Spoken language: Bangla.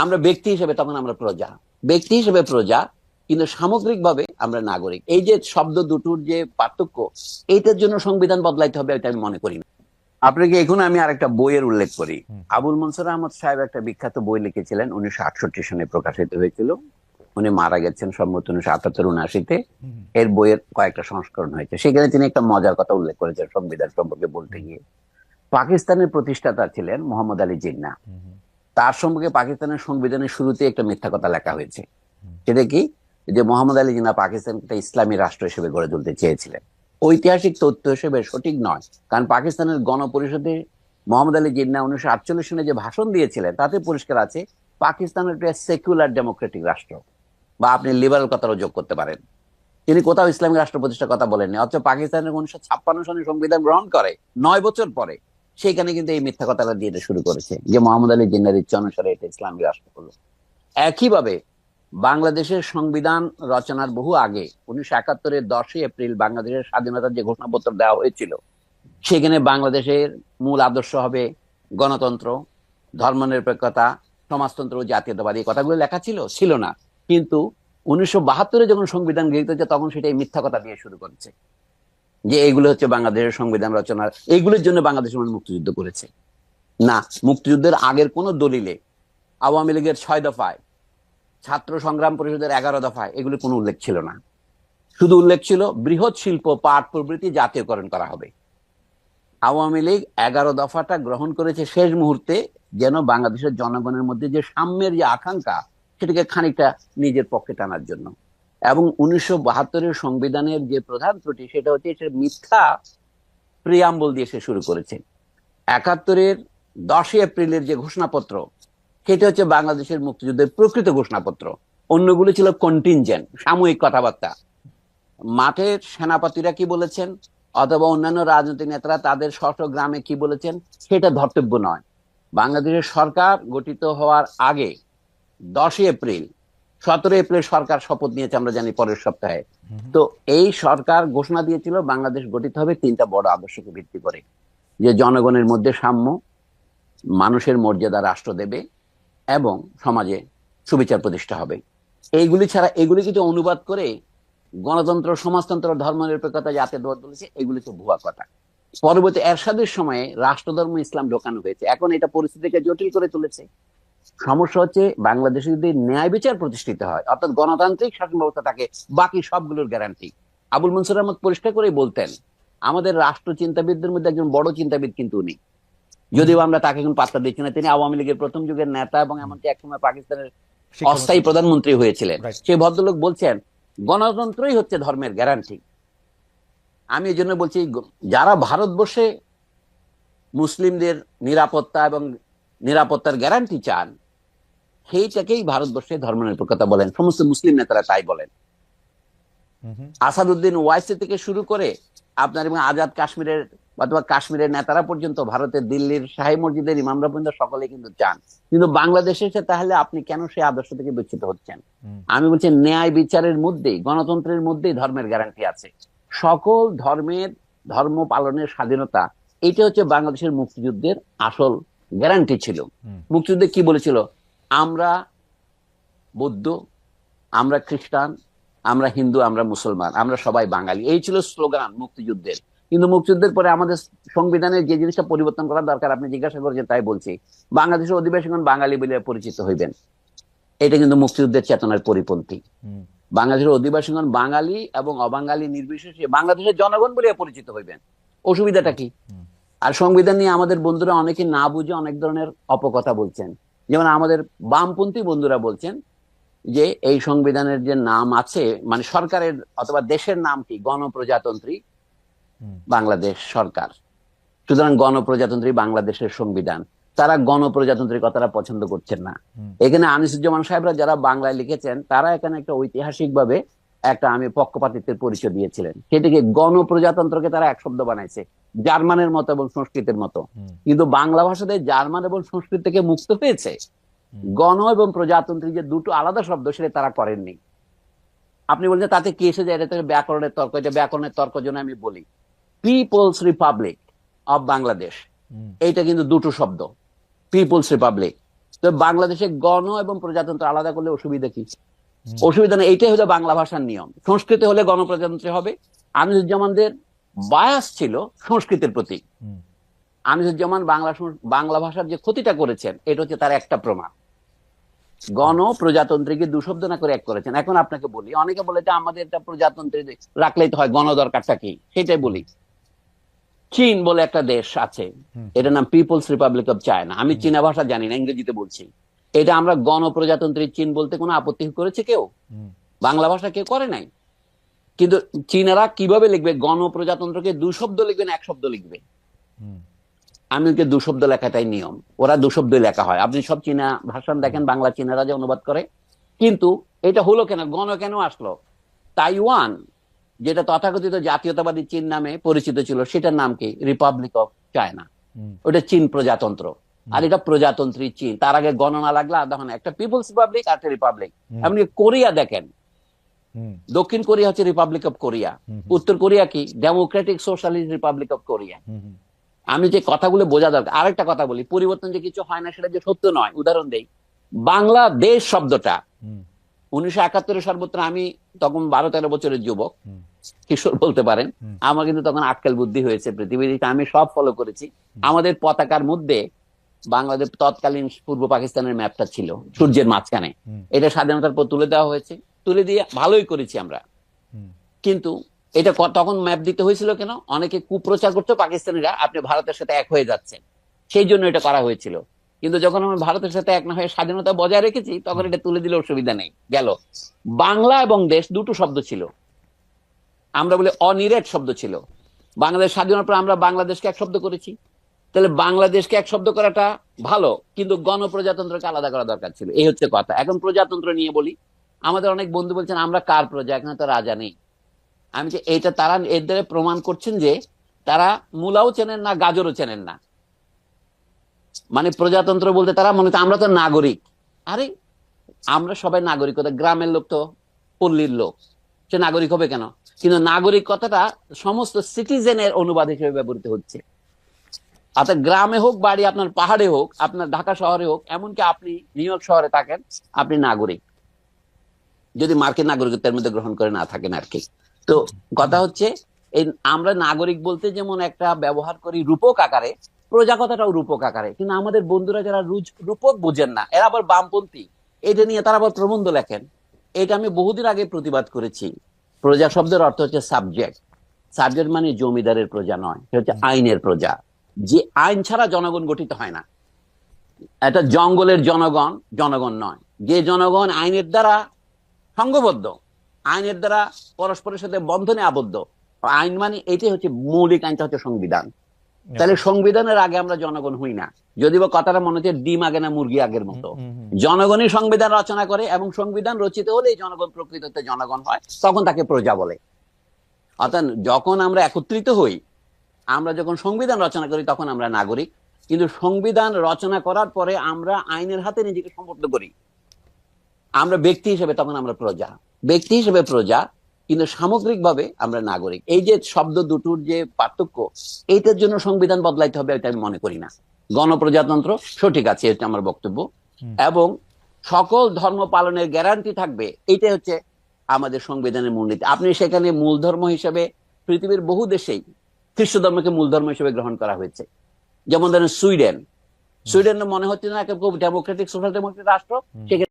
আমরা ব্যক্তি হিসেবে তখন আমরা প্রজা। ব্যক্তি হিসেবে প্রজা কিন্তু সামগ্রিকভাবে আমরা নাগরিক। এই যে শব্দ দুটোর যে পার্থক্য এইটার জন্য সংবিধান বদলাইতে হবে এটা আমি মনে করি না। আপনাকে এখন আমি আরেকটা বইয়ের উল্লেখ করি। আবুল মনসুর আহমদ সাহেব একটা বিখ্যাত বই লিখেছিলেন উনিশশো আটষট্টি সনে প্রকাশিত হয়েছিল। উনি মারা গেছেন সম্ভবত উনিশশো আটাত্তর উনআশিতে। এর বইয়ের কয়েকটা সংস্করণ হয়েছে। সেখানে তিনি একটা মজার কথা উল্লেখ করেছেন সংবিধান সম্পর্কে বলতে গিয়ে। পাকিস্তানের প্রতিষ্ঠাতা ছিলেন মোহাম্মদ আলী জিন্না। তার সম্পর্কে পাকিস্তানের সংবিধানের শুরুতে একটা মিথ্যা কথা লেখা হয়েছে। সেটা কি? যে মোহাম্মদ আলী জিন্না পাকিস্তানকে একটা ইসলামী রাষ্ট্র হিসেবে গড়ে তুলতে চেয়েছিলেন। ঐতিহাসিক তথ্য হিসেবে সঠিক নয়, কারণ পাকিস্তানের গণপরিষদে মোহাম্মদ আলী জিন্না উনিশশো আটচল্লিশ সনে যে ভাষণ দিয়েছিলেন, তাতে পরিষ্কার আছে, পাকিস্তান একটা সেকুলার ডেমোক্রেটিক রাষ্ট্র, বা আপনি লিবারাল কথারও যোগ করতে পারেন। তিনি কোথাও ইসলামিক রাষ্ট্র প্রতিষ্ঠার কথা বলেননি, অথচ পাকিস্তানের উনিশশো ছাপ্পান্ন সনে সংবিধান গ্রহণ করে, নয় বছর পরে। সেখানে কিন্তু এই মিথ্যা কথাটা দিয়ে শুরু করেছে যে মোহাম্মদ আলী জিন্নার ইচ্ছা অনুসারে এটা ইসলামিক রাষ্ট্র হলো একইভাবে বাংলাদেশের সংবিধান রচনার বহু আগে, উনিশশো একাত্তরের দশই এপ্রিল বাংলাদেশের স্বাধীনতার যে ঘোষণাপত্র দেওয়া হয়েছিল, সেখানে বাংলাদেশের মূল আদর্শ হবে গণতন্ত্র, ধর্মনিরপেক্ষতা, সমাজতন্ত্র ও জাতীয়তাবাদী। এই কথাগুলো লেখা ছিল ছিল না। কিন্তু উনিশশো বাহাত্তরে যখন সংবিধান গৃহীত হচ্ছে তখন সেটা মিথ্যা কথা দিয়ে শুরু করেছে। যে এইগুলো হচ্ছে বাংলাদেশের সংবিধান রচনার এইগুলোর জন্য বাংলাদেশের মানুষ মুক্তিযুদ্ধ করেছে। না, মুক্তিযুদ্ধের আগের কোন দলিলে আওয়ামী লীগের ছয় দফায়, ছাত্র সংগ্রাম পরিষদের এগারো দফায় এগুলো কোনো উল্লেখ ছিল না। শুধু উল্লেখ ছিল বৃহৎ শিল্প পাট প্রভৃতি জাতীয়করণ করা হবে। আওয়ামী লীগ এগারো দফাটা গ্রহণ করেছে শেষ মুহূর্তে, যেন বাংলাদেশের জনগণের মধ্যে যে সাম্যের যে আকাঙ্ক্ষা, সেটাকে খানিকটা নিজের পক্ষে টানার জন্য। এবং উনিশশো বাহাত্তরের সংবিধানের যে প্রধান ত্রুটি, সেটা হচ্ছে সে মিথ্যা প্রিয়াম্বল দিয়ে সে শুরু করেছে। একাত্তরের দশই এপ্রিলের যে ঘোষণাপত্র, সেটা হচ্ছে বাংলাদেশের মুক্তিযুদ্ধের প্রকৃত ঘোষণাপত্র। অন্যগুলো ছিল কন্টিনজেন্ট সাময়িক কথাবার্তা। মাঠের সেনাপতিরা কি বলেছেন? অথবা অন্যান্য রাজনৈতিক নেতারা তাদের স্ব গ্রামে কি বলেছেন? সেটা ধর্তব্য নয়। বাংলাদেশের সরকার গঠিত হওয়ার আগে দশই এপ্রিল সতেরো এপ্রিল সরকার শপথ নিয়েছে আমরা জানি পরের সপ্তাহে। তো এই সরকার ঘোষণা দিয়েছিল বাংলাদেশ গঠিত হবে তিনটা বড় আদর্শকে ভিত্তি করে। যে জনগণের মধ্যে সাম্য মানুষের মর্যাদা রাষ্ট্র দেবে এবং সমাজে সুবিচার প্রতিষ্ঠা হবে। এইগুলি ছাড়া এগুলি কিছু অনুবাদ করে গণতন্ত্র সমাজতন্ত্র ধর্মনিরপেক্ষতা জাতীয়তাবাদ বলেছে এগুলি তো ভুয়া কথা। পরবর্তী এরশাদের সময়ে রাষ্ট্রধর্ম ইসলাম ঢোকানো হয়েছে। এখন এটা পরিস্থিতিকে জটিল করে তুলেছে। সমস্যা হচ্ছে বাংলাদেশে যদি ন্যায় বিচার প্রতিষ্ঠিত হয় অর্থাৎ গণতান্ত্রিক শাসন ব্যবস্থা থাকে বাকি সবগুলোর গ্যারান্টি আবুল মনসুর আহমদ পরিষ্কার করেই বলতেন আমাদের রাষ্ট্র চিন্তাবিদদের মধ্যে একজন বড় চিন্তাবিদ কিন্তু উনি। যদিও আমরা তাকে এখন পাত্তা দিচ্ছি না তিনি আওয়ামী লীগের প্রথম যুগের নেতা এবং এমনকি একসময় পাকিস্তানের অস্থায়ী প্রধানমন্ত্রী হয়েছিলেন। সেই ভদ্রলোক বলছেন গণতন্ত্রই হচ্ছে ধর্মের গ্যারান্টি আমি এই জন্য বলছি যারা ভারতবর্ষে মুসলিমদের নিরাপত্তা এবং নিরাপত্তার গ্যারান্টি চান সেইটাকেই ভারতবর্ষে ধর্মনিরপেক্ষতা বলেন। সমস্ত মুসলিম নেতারা তাই বলেন। আসাদুদ্দিন ওয়াইসি থেকে শুরু করে আপনার এবং আজাদ কাশ্মীরের অথবা কাশ্মীরের নেতারা পর্যন্ত ভারতের দিল্লির শাহী মসজিদের ইমামরা পর্যন্ত সকলে কিন্তু চান। কিন্তু বাংলাদেশে এসে তাহলে আপনি কেন সেই আদর্শ থেকে বিচ্ছিত হচ্ছেন? আমি বলছি ন্যায় বিচারের মধ্যেই গণতন্ত্রের মধ্যেই ধর্মের গ্যারান্টি আছে। সকল ধর্মের ধর্ম পালনের স্বাধীনতা এটা হচ্ছে বাংলাদেশের মুক্তিযুদ্ধের আসল গ্যারান্টি ছিল। মুক্তিযুদ্ধে কি বলেছিল? আমরা বৌদ্ধ আমরা খ্রিস্টান আমরা হিন্দু আমরা মুসলমান আমরা সবাই বাঙালি। এই ছিল স্লোগান মুক্তিযুদ্ধের। কিন্তু মুক্তিযুদ্ধের পরে আমাদের সংবিধানের যে জিনিসটা পরিবর্তন করা দরকার আপনি জিজ্ঞাসা করেছেন তাই বলছি। বাংলাদেশের অধিবাসীগণ বাঙালি বলে পরিচিত হইবেন। এটা কিন্তু মুক্তিযুদ্ধের চেতনার পরিপন্থী। বাংলাদেশের অধিবাসীগণ বাঙালি এবং অবাঙালি নির্বিশেষে বাংলাদেশের জনগণ বলে পরিচিত হইবেন। অসুবিধাটা কি? আর সংবিধান নিয়ে আমাদের বন্ধুরা অনেকে না বুঝে অনেক ধরনের অপকথা বলছেন। যেমন আমাদের বামপন্থী বন্ধুরা বলছেন যে এই সংবিধানের যে নাম আছে মানে সরকারের অথবা দেশের নাম কি? গণপ্রজাতন্ত্রী বাংলাদেশ সরকার। সুতরাং গণপ্রজাতন্ত্রী বাংলাদেশের সংবিধান। তারা গণপ্রজাতন্ত্রী কথাটা পছন্দ করছেন না। এখানে আনিসুজ্জামান সাহেবরা যারা বাংলায় লিখেছেন তারা এখানে একটা ঐতিহাসিক ভাবে একটা আমি পক্ষপাতিত্বের পরিচয় দিয়েছিলেন। সেটিকে গণপ্রজাতন্ত্রকে তারা এক শব্দ বানাইছে। জার্মানের মতো এবং সংস্কৃতের মতো। কিন্তু বাংলা ভাষাতে জার্মান এবং সংস্কৃত থেকে মুক্ত পেয়েছে হুম। গণ এবং প্রজাতন্ত্রী যে দুটো আলাদা শব্দ সেটা তারা করেননি। আপনি বলছেন তাতে কি এসে যায় এটা ব্যাকরণের তর্ক এটা ব্যাকরণের তর্ক জন্য আমি বলি। পিপলস রিপাবলিক অফ বাংলাদেশ এইটা কিন্তু দুটো শব্দ। পিপলস রিপাবলিক তো বাংলাদেশে গণ এবং প্রজাতন্ত্র আলাদা করলে অসুবিধা কি? অসুবিধা নেই এইটাই হলো বাংলা ভাষার নিয়ম। সংস্কৃতি হলে গণপ্রজাতন্ত্রে হবে। আনিসুজ্জামানদের বায়াস ছিল সংস্কৃতির প্রতি আনিসুজ্জামান বাংলা বাংলা ভাষার যে ক্ষতিটা করেছেন এটা হচ্ছে তার একটা প্রমাণ। গণ প্রজাতন্ত্রীকে দুশব্দ না করে এক করেছেন। এখন আপনাকে বলি অনেকে বলে যে আমাদের এটা প্রজাতন্ত্রী রাখলেই তো হয় গণ দরকারটা কি? সেটাই বলি। চীন বলে একটা দেশ আছে। এটার নাম পিপলস রিপাবলিক অফ চায়না আমি চীনা ভাষা জানি না ইংরেজিতে বলছি। এটা আমরা গণপ্রজাতন্ত্রী চীন বলতে কোনো আপত্তি করেছে কেউ? বাংলা ভাষা কেউ করে নাই? কিন্তু চীনারা কীভাবে লিখবে? গণপ্রজাতন্ত্রকে দু শব্দ লিখবে না এক শব্দ লিখবে। আমি ওকে দু শব্দ লেখাটাই নিয়ম। ওরা দু শব্দ লেখা হয়। আপনি সব চীনা ভাষণ দেখেন বাংলা চীনারা যে অনুবাদ করে। কিন্তু এটা হলো কেন? গণ কেন আসলো? তাইওয়ান যেটা তথাকথিত জাতীয়তাবাদী চীন নামে পরিচিত ছিল সেটার নাম কি? রিপাবলিক অফ চায়না ওটা চীন প্রজাতন্ত্র। আর এটা প্রজাতন্ত্রী চীন। তার আগে গণনা লাগলে হয় একটা পিপলস রিপাবলিক আর একটা রিপাবলিক আপনি কোরিয়া দেখেন। দক্ষিণ কোরিয়া হচ্ছে রিপাবলিক অফ কোরিয়া উত্তর কোরিয়া কি? Democratic socialist republic of Korea আমি যে কথাগুলো বোঝা দরকার আরেকটা কথা বলি পরিবর্তন যে কিছু হয় না সেটা যে সত্য নয়। উদাহরণ দেই বাংলাদেশ শব্দটা উনিশশো একাত্তরের সর্বত্র আমি তখন বারো তেরো বছরের যুবক কিশোর বলতে পারেন আমার কিন্তু তখন আটকাল বুদ্ধি হয়েছে পৃথিবীতে আমি সব ফলো করেছি। আমাদের পতাকার মধ্যে বাংলাদেশ তৎকালীন পূর্ব পাকিস্তানের ম্যাপটা ছিল সূর্যের মাঝখানে। এটা স্বাধীনতার পর তুলে দেওয়া হয়েছে। তুলে দিয়ে ভালোই করেছি আমরা। কিন্তু এটা তখন ম্যাপ দিতে হয়েছিল কেন? অনেকে কুপ্রচার করতো পাকিস্তানিরা আপনি ভারতের সাথে এক হয়ে যাচ্ছেন। সেই জন্য এটা করা হয়েছিল। কিন্তু যখন আমরা ভারতের সাথে এক না হয়ে স্বাধীনতা বজায় রেখেছি তখন এটা তুলে দিলে অসুবিধা নেই। গেল। বাংলা এবং দেশ দুটো শব্দ ছিল। আমরা বলি অনিরেট শব্দ ছিল। বাংলাদেশ স্বাধীনতার পর আমরা বাংলাদেশকে এক শব্দ করেছি। তাহলে বাংলাদেশকে এক শব্দ করাটা ভালো কিন্তু গণপ্রজাতন্ত্রকে আলাদা করা দরকার ছিল। এই হচ্ছে কথা। এখন প্রজাতন্ত্র নিয়ে বলি। আমাদের অনেক বন্ধু বলছেন, আমরা কার প্রজা? এখানে তো রাজা নেই। আমি যে এটা তারা এর দ্বারা প্রমাণ করছেন যে তারা মূলাও চেনেন না, গাজরও চেনেন না। মানে প্রজাতন্ত্র বলতে তারা মনে হচ্ছে আমরা তো নাগরিক। আরে, আমরা সবাই নাগরিকতা গ্রামের লোক তো পল্লীর লোক। সে নাগরিক হবে কেন? কিন্তু নাগরিক কথাটা সমস্ত সিটিজেনের অনুবাদ হিসেবে ব্যবহৃত হচ্ছে। অর্থাৎ গ্রামে হোক, বাড়ি আপনার পাহাড়ে হোক, আপনার ঢাকা শহরে হোক, এমনকি আপনি নিউ ইয়র্ক শহরে থাকেন, আপনি নাগরিক। যদি মার্কিন নাগরিকত্বের মধ্যে গ্রহণ করে না থাকেন আর কি। তো কথা হচ্ছে, এই আমরা নাগরিক বলতে যেমন একটা ব্যবহার করি রূপক আকারে প্রজা কথাটাও রূপক আকারে, কিন্তু আমাদের বন্ধুরা যারা রূপক বোঝেন না, এরা আবার বামপন্থী। এটা নিয়ে তারা আবার প্রবন্ধ লেখেন। এটা আমি বহুদিন আগে প্রতিবাদ করেছি। প্রজা শব্দের অর্থ হচ্ছে সাবজেক্ট সাবজেক্ট মানে জমিদারের প্রজা নয় হচ্ছে আইনের প্রজা। যে আইন ছাড়া জনগণ গঠিত হয় না। এটা জঙ্গলের জনগণ জনগণ নয়। যে জনগণ আইনের দ্বারা সংঘবদ্ধ আইনের দ্বারা পরস্পরের সাথে বন্ধনে আবদ্ধ। আইন মানে এটাই হচ্ছে মৌলিক আইনটা হচ্ছে সংবিধান। তাহলে সংবিধানের আগে আমরা জনগণ হই না। যদি বা কথাটা মনে হচ্ছে ডিম আগে না মুরগি আগের মতো। জনগণই সংবিধান রচনা করে এবং সংবিধান রচিত হলে জনগণ প্রকৃততে জনগণ হয় তখন তাকে প্রজা বলে। অর্থাৎ যখন আমরা একত্রিত হই আমরা যখন সংবিধান রচনা করি তখন আমরা নাগরিক। কিন্তু সংবিধান রচনা করার পরে আমরা আইনের হাতে নিজেকে সমর্থ করি। আমরা ব্যক্তি হিসেবে তখন আমরা প্রজা। ব্যক্তি হিসেবে প্রজা কিন্তু সামগ্রিকভাবে আমরা নাগরিক। এই যে শব্দ দুটোর যে পার্থক্য এইটার জন্য সংবিধান বদলাইতে হবে এটা আমি মনে করি না। গণপ্রজাতন্ত্র সঠিক আছে এটা আমার বক্তব্য। এবং সকল ধর্ম পালনের গ্যারান্টি থাকবে এইটাই হচ্ছে আমাদের সংবিধানের মূলনীতি আপনি সেখানে মূল ধর্ম হিসেবে পৃথিবীর বহু দেশেই খ্রিস্ট ধর্মকে মূল ধর্ম হিসেবে গ্রহণ করা হয়েছে। যেমন ধরেন সুইডেন। সুইডেন মনে হচ্ছে না ডেমোক্রেটিক সোশ্যাল ডেমোক্রেটিক রাষ্ট্র সেখানে